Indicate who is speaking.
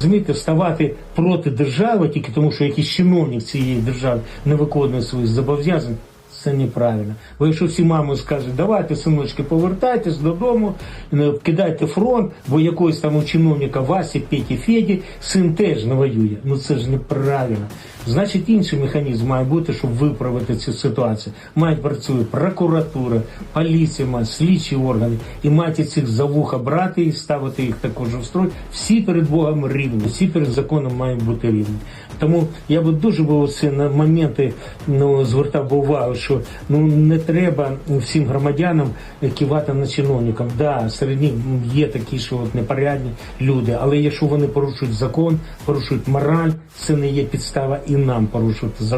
Speaker 1: Розумієте, вставати проти держави тільки тому, що якийсь чиновник цієї держави не виконує своїх зобов'язань. Це неправильно. Бо якщо всі мами скажуть, давайте, синочки, повертайтесь додому, кидайте фронт, бо якогось там у чиновника Васі, Петі, Феді син теж не воює. Ну це ж неправильно. Значить, інший механізм має бути, щоб виправити цю ситуацію. Мають працює прокуратура, поліція, має, слідчі органи, і мають цих за вуха брати і ставити їх також в строй. Всі перед Богом рівні, всі перед законом мають бути рівні. Тому я би дуже був це на моменти ну, звертав би увагу, що ну не треба всім громадянам кивати на чиновникам. Да, серед них є такі, що от непорядні люди, але якщо вони порушують закон, порушують мораль, це не є підстава і нам порушувати закон.